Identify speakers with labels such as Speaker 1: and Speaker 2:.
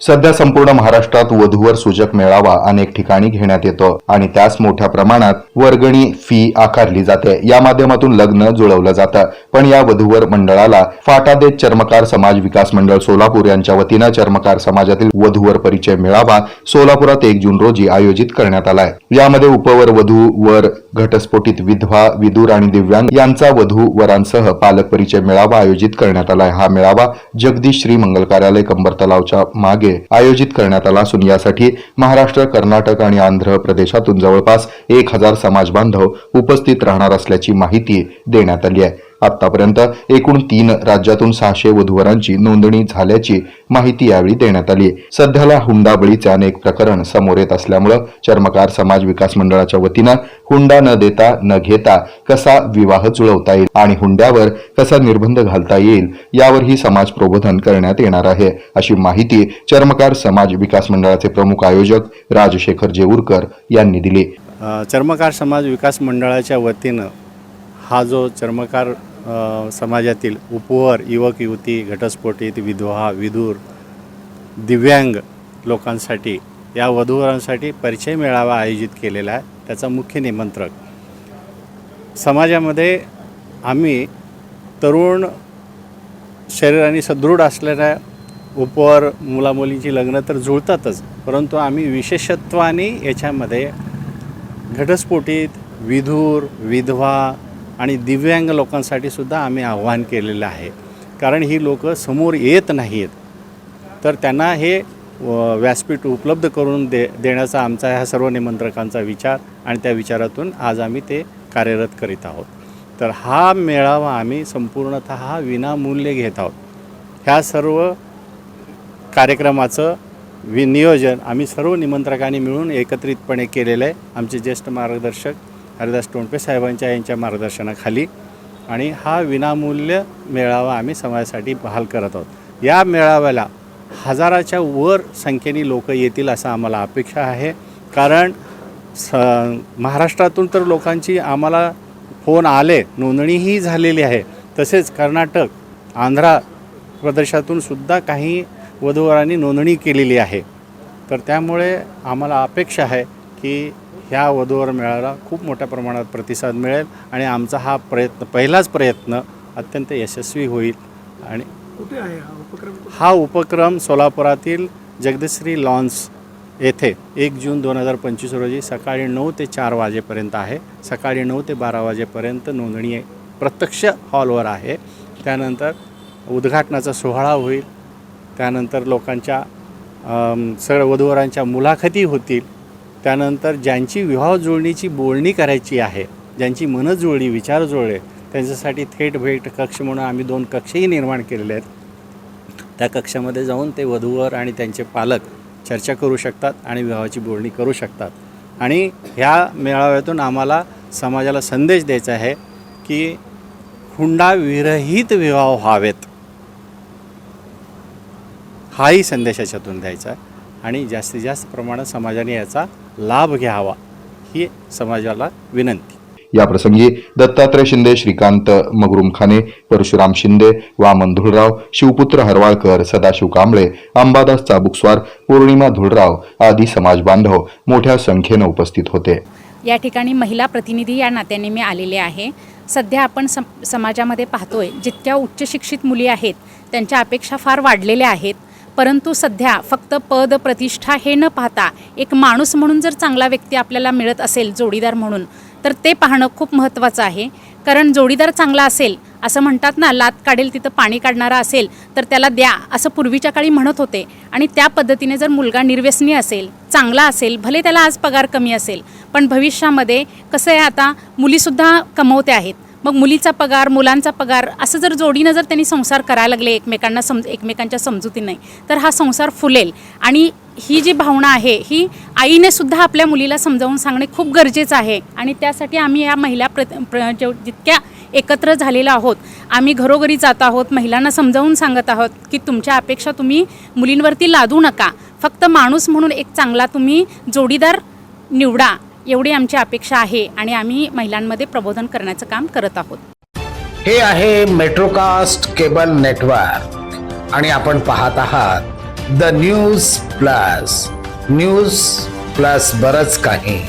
Speaker 1: सध्या संपूर्ण महाराष्ट्रात वधूवर सूचक मेळावा अनेक ठिकाणी घेण्यात येतो आणि त्यास मोठ्या प्रमाणात वर्गणी फी आकारली जाते. या माध्यमातून लग्न जुळवलं जातं. पण या वधूवर मंडळाला फाटा देत चर्मकार समाज विकास मंडळ सोलापूर यांच्या वतीनं चर्मकार समाजातील वधूवर परिचय मेळावा सोलापुरात एक जून रोजी आयोजित करण्यात आलाय. यामध्ये उपवर वधू वर घटस्फोटित विधवा विदूर आणि दिव्यांग यांचा वधू वरांसह पालक परिचय मेळावा आयोजित करण्यात आलाय. हा मेळावा जगदीश श्री मंगल कार्यालय कंबर तलावच्या मागे आयोजित करण्यात आला असून यासाठी महाराष्ट्र कर्नाटक आणि आंध्र प्रदेशातून जवळपास एक हजार समाज बांधव उपस्थित राहणार असल्याची माहिती देण्यात आली आहे. आतापर्यंत एकूण तीन राज्यातून सहाशे वधूवरांची नोंदणी झाल्याची माहिती यावेळी देण्यात आली. सध्याला हुंडाबळीचे अनेक प्रकरण समोर येत असल्यामुळं चर्मकार समाज विकास मंडळाच्या वतीनं हुंडा न देता न घेता कसा विवाह जुळवता येईल आणि हुंड्यावर कसा निर्बंध घालता येईल यावरही समाज प्रबोधन करण्यात येणार आहे अशी माहिती चर्मकार समाज विकास मंडळाचे प्रमुख आयोजक राजशेखर जेऊरकर यांनी दिली.
Speaker 2: चर्मकार समाज विकास मंडळाच्या वतीनं हा जो चर्मकार समाजातील उपवर युवक युवती घटस्फोटीत विधवा विधूर दिव्यांग लोकांसाठी या वधूवरांसाठी परिचय मेळावा आयोजित केलेला आहे. त्याचा मुख्य निमंत्रक. समाजामध्ये आम्ही तरुण शरीराने सदृढ असलेल्या उपवर मुलामुलींची लग्न तर जुळतातच परंतु आम्ही विशेषत्वाने याच्यामध्ये घटस्फोटीत विधूर विधवा आणि दिव्यांग लोकांसाठी सुद्धा आम्ही आव्हान केलेलं आहे. कारण ही लोकं समोर येत नाहीत तर त्यांना हे व, व्यासपीठ उपलब्ध करून दे देण्याचा आमचा ह्या सर्व निमंत्रकांचा विचार आणि त्या विचारातून आज आम्ही ते कार्यरत करीत आहोत. तर हा मेळावा आम्ही संपूर्णत विनामूल्य घेत आहोत. ह्या सर्व कार्यक्रमाचं वि नियोजन आम्ही सर्व निमंत्रकांनी मिळून एकत्रितपणे केलेलं आहे. आमचे ज्येष्ठ मार्गदर्शक हरिदास टोणपे साहेबांच्या यांच्या मार्गदर्शनाखाली. आणि हा विनामूल्य मेळावा आम्ही समाजासाठी बहाल करत आहोत. या मेळाव्याला हजाराच्या वर संख्येने लोक येतील असं आम्हाला अपेक्षा आहे. कारण स महाराष्ट्रातून तर लोकांची आम्हाला फोन आले नोंदणीही झालेली आहे. तसेच कर्नाटक आंध्रा प्रदेशातून सुद्धा काही वधूवरांनी नोंदणी केलेली आहे. तर त्यामुळे आम्हाला अपेक्षा आहे की ह्या वधूवर मेळाव्याला खूप मोठ्या प्रमाणात प्रतिसाद मिळेल आणि आमचा हा प्रयत्न पहिलाच प्रयत्न अत्यंत यशस्वी होईल आणि
Speaker 3: कुठे आहे हा उपक्रम?
Speaker 2: हा उपक्रम सोलापुरातील जगदश्री लॉन्स येथे एक जून दोन हजार पंचवीस रोजी सकाळी नऊ ते चार वाजेपर्यंत आहे. सकाळी नऊ ते बारा वाजेपर्यंत नोंदणी प्रत्यक्ष हॉलवर आहे. त्यानंतर उद्घाटनाचा सोहळा होईल. त्यानंतर लोकांच्या सगळ्या वधूवरांच्या मुलाखती होतील. त्यानंतर ज्यांची विवाह जुळणीची बोलणी करायची आहे ज्यांची मनं जुळली विचार जुळले त्यांच्यासाठी थेट भेट कक्ष म्हणून आम्ही दोन कक्षही निर्माण केलेले आहेत. त्या कक्षामध्ये जाऊन ते वधूवर आणि त्यांचे पालक चर्चा करू शकतात आणि विवाहाची बोलणी करू शकतात. आणि ह्या मेळाव्यातून आम्हाला समाजाला संदेश द्यायचा आहे की हुंडाविरहित विवाह व्हावेत. हाही संदेश याच्यातून द्यायचा आहे. आणि जास्तीत जास्त प्रमाणात समाजाने याचा लाभ घ्यावा ही समाजाला विनंती.
Speaker 1: याप्रसंगी दत्तात्रय शिंदे श्रीकांत मगरुमखाने परशुराम शिंदे वामन धुळराव शिवपुत्र हरवाळकर सदाशिव कांबळे अंबादास चाबुकस्वार पौर्णिमा धुळराव आदी समाज बांधव मोठ्या संख्येनं उपस्थित होते.
Speaker 4: या ठिकाणी महिला प्रतिनिधी या नात्याने मी आलेले आहे. सध्या आपण सम समाजामध्ये पाहतोय जितक्या उच्च शिक्षित मुली आहेत त्यांच्या अपेक्षा फार वाढलेल्या आहेत. परंतु सध्या फक्त पद प्रतिष्ठा हे न पाहता एक माणूस म्हणून जर चांगला व्यक्ती आपल्याला मिळत असेल जोडीदार म्हणून तर ते पाहणं खूप महत्त्वाचं आहे. कारण जोडीदार चांगला असेल असं म्हणतात ना लात काढेल तिथं पाणी काढणारा असेल तर त्याला द्या असं पूर्वीच्या काळी म्हणत होते. आणि त्या पद्धतीने जर मुलगा निर्व्यसनी असेल चांगला असेल भले त्याला आज पगार कमी असेल पण भविष्यामध्ये कसं आहे आता मुलीसुद्धा कमवते आहेत. मग मुलीचा पगार मुलांचा पगार असं जर जोडीनं जर त्यांनी संसार करायला लागले एकमेकांना समज एकमेकांच्या समजुतीने तर हा संसार फुलेल. आणि ही जी भावना आहे ही आईने सुद्धा आपल्या मुलीला समजावून सांगणे खूप गरजेचं आहे. आणि त्यासाठी आम्ही या महिला प्र प्र जितक्या एकत्र झालेलो आहोत आम्ही घरोघरी जात आहोत महिलांना समजावून सांगत आहोत की तुमच्या अपेक्षा तुम्ही मुलींवरती लादू नका. फक्त माणूस म्हणून एक चांगला तुम्ही जोडीदार निवडा. एवढी आमची अपेक्षा आहे आणि आम्ही महिलांमध्ये प्रबोधन करण्याचं काम करत आहोत.
Speaker 3: हे आहे मेट्रोकास्ट केबल नेटवर्क आणि आपण पाहत आहात the news plus news plus बरंच काही.